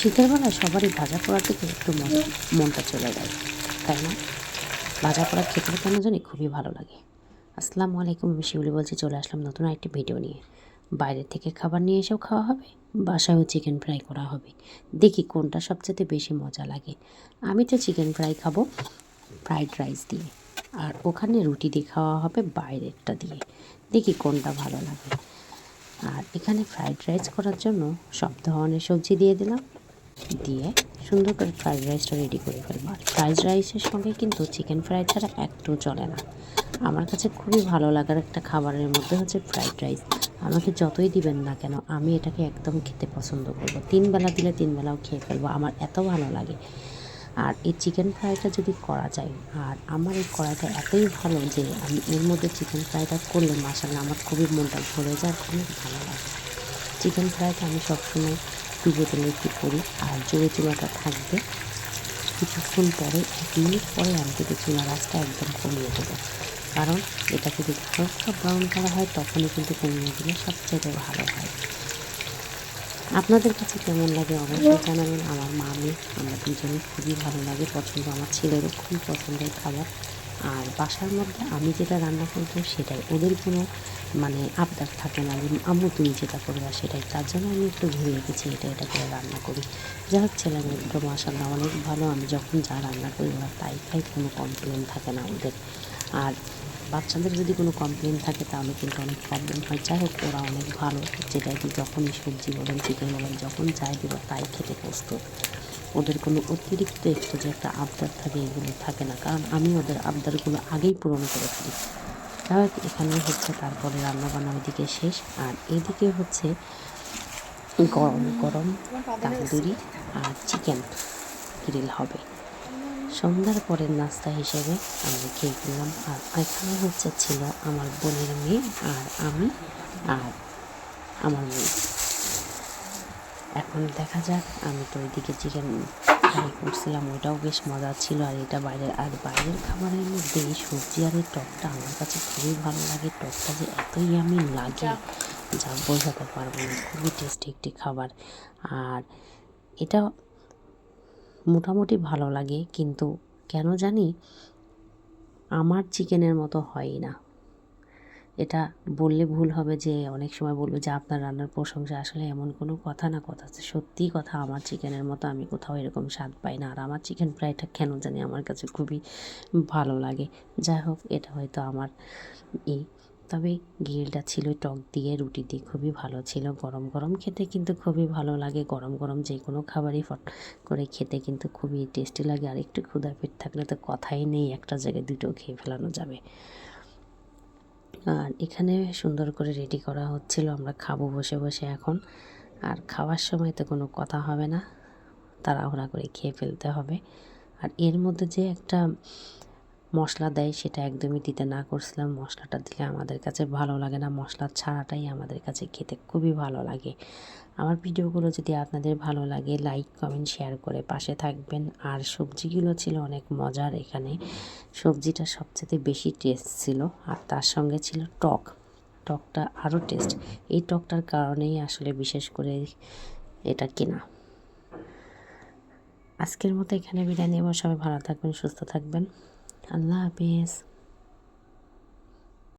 শীতের বেলায় সবারই ভাজা পোড়া থেকে একটু মজা মনটা চলে যায়, তাই না? ভাজা পোড়া খেতে কেন জানি খুবই ভালো লাগে। আসসালামু আলাইকুম, আমি শিউলি বলছি, চলে আসলাম নতুন একটি ভিডিও নিয়ে। বাইরে থেকে খাবার নিয়ে এসেও খাওয়া হবে, বাসায়ও চিকেন ফ্রাই করা হবে। দেখি কোনটা সবচেয়ে বেশি মজা লাগে। আমি তো চিকেন ফ্রাই খাব ফ্রাইড রাইস দিয়ে। আর ওখানে রুটি দিয়ে খাওয়া হবে, বাইরেরটা দিয়ে। দেখি কোনটা ভালো লাগে। আর এখানে ফ্রাইড রাইস করার জন্য সব ধরনের সবজি দিয়ে দিলাম। দিয়ে সুন্দর করে ফ্রাইড রাইসটা রেডি করে ফেলব। আর ফ্রাইড রাইসের সঙ্গে কিন্তু চিকেন ফ্রাই ছাড়া একটু চলে না। আমার কাছে খুবই ভালো লাগার একটা খাবারের মধ্যে হচ্ছে ফ্রাইড রাইস। আমাকে যতই দিবেন না কেন, আমি এটাকে একদম খেতে পছন্দ করব। তিন বেলা দিলে তিন বেলাও খেয়ে ফেলব, আমার এত ভালো লাগে। আর এই চিকেন ফ্রাইটা যদি করা যায়, আর আমার এই কড়াইটা এতই ভালো যে আমি এর মধ্যে চিকেন ফ্রাইটা করলে মাসাল্লাহ আমার খুবই মনটা ভরে যায়, খুবই ভালো লাগে। চিকেন ফ্রাইটা আমি সবসময় ডুবো তেলে একটু করি আর জোরে চুলাটা থাকবে। কিছুক্ষণ পরে এক মিনিট পরে আমি কিন্তু চুলা রাসটা একদম কমিয়ে দেবো। কারণ এটা যদি হালকা ব্রাউন করা হয়, তখনই কিন্তু কমিয়ে দিলে সবচেয়ে ভালো হয়। আপনাদের কাছে কেমন লাগে অবশ্যই জানাবেন। আমার মা আমি আমরা দুজনে খুবই ভালো লাগে। পছন্দ আমার ছেলেরও খুবই পছন্দের খাবার। আর বাসার মধ্যে আমি যেটা রান্না করব সেটাই। ওদের কোনো মানে আবদার থাকে না যে, আম্মু, তুমি যেটা করবে সেটাই। তার জন্য আমি একটু ঘুরে রেখেছি এটা এটা করে রান্না করি। যা হোক ছেলে মেয়েগুলো মাসাল্লাহ অনেক ভালো। আমি যখন যা রান্না করি, ওরা তাই খাই কোনো কমপ্লেন থাকে না ওদের। আর বাচ্চাদের যদি কোনো কমপ্লেন থাকে, তাহলে কিন্তু অনেক প্রবলেম হয়। যাই হোক, ওরা অনেক ভালো। যেটা কি যখনই সবজি বলেন চিকেন বলেন, যখন যাই দেবো, তাই খেতে প্রস্তুত। ওদের কোনো অতিরিক্ত একটু যে একটা আবদার থাকে, এগুলো থাকে না। কারণ আমি ওদের আবদারগুলো আগেই পূরণ করে ফেলি। যাই এখানে হচ্ছে তারপরে রান্নাবান্না ওইদিকে শেষ। আর এদিকে হচ্ছে গরম গরম তান্দুরি আর চিকেন গ্রিল হবে। সন্ধ্যার পরের নাস্তা হিসেবে আমি খেয়ে ফেললাম আর এখানে হচ্ছে ছিল আমার বোনের মেয়ে আর আমি আর আমার মেয়ে। এখন দেখা যাক, আমি তো ওইদিকে চিকেন ফ্রাই করছিলাম, ওইটাও বেশ মজা ছিল। আর এটা বাইরের আর বাইরের খাবারের মধ্যে এই সবজি আর এই টকটা আমার কাছে খুবই ভালো লাগে। টকটা যে এতই আমি লাগে, যা বোঝাতে পারব না। খুবই টেস্টি একটি খাবার। আর এটা মোটামুটি ভালো লাগে, কিন্তু কেন জানি আমার চিকেনের মতো হয় না। এটা বললে ভুল হবে যে অনেক সময় বলব যে আপনার রান্নার প্রশংসা আসলে এমন কোনো কথা না কথা আছে সত্যিই কথা আমার চিকেনের মতো আমি কোথাও এরকম স্বাদ পাই না। আর আমার চিকেন ফ্রাইটা কেন জানি আমার কাছে খুবই ভালো লাগে। যাই হোক, এটা হয়তো আমার ই। তবে গ্রিলটা ছিল টক দিয়ে, রুটি দিয়ে খুবই ভালো ছিল। গরম গরম খেতে কিন্তু খুবই ভালো লাগে। গরম গরম যে কোনো খাবারই ফট করে খেতে কিন্তু খুবই টেস্টি লাগে। আর একটু ক্ষুধা পেট থাকলে তো কথাই নেই, একটা জায়গায় দুটো খেয়ে ফেলানো যাবে। আর এখানে সুন্দর করে রেডি করা হচ্ছিল। আমরা খাব বসে বসে এখন। আর খাওয়ার সময় তো কোনো কথা হবে না। তাড়াহুড়া করে খেয়ে ফেলতে হবে। আর এর মধ্যে যে একটা মশলা দেয় সেটা একদমই দিতে না করছিলাম। মশলাটা দিলে আমাদের কাছে ভালো লাগে না। মশলা ছাড়াটাই আমাদের কাছে খেতে খুবই ভালো লাগে। আমার ভিডিওগুলো যদি আপনাদের ভালো লাগে লাইক কমেন্ট শেয়ার করে পাশে থাকবেন। আর সবজিগুলো ছিল অনেক মজার এখানে। সবজিটা সবচেয়ে বেশি টেস্ট ছিল আর তার সঙ্গে ছিল টক। টকটা আরও টেস্ট এই টকটার কারণেই আসলে বিশেষ করে এটা কেনা। আজকের মতো এখানে বিদায় নেব। সবাই ভালো থাকবেন, সুস্থ থাকবেন। আল্লাহ হাফিজ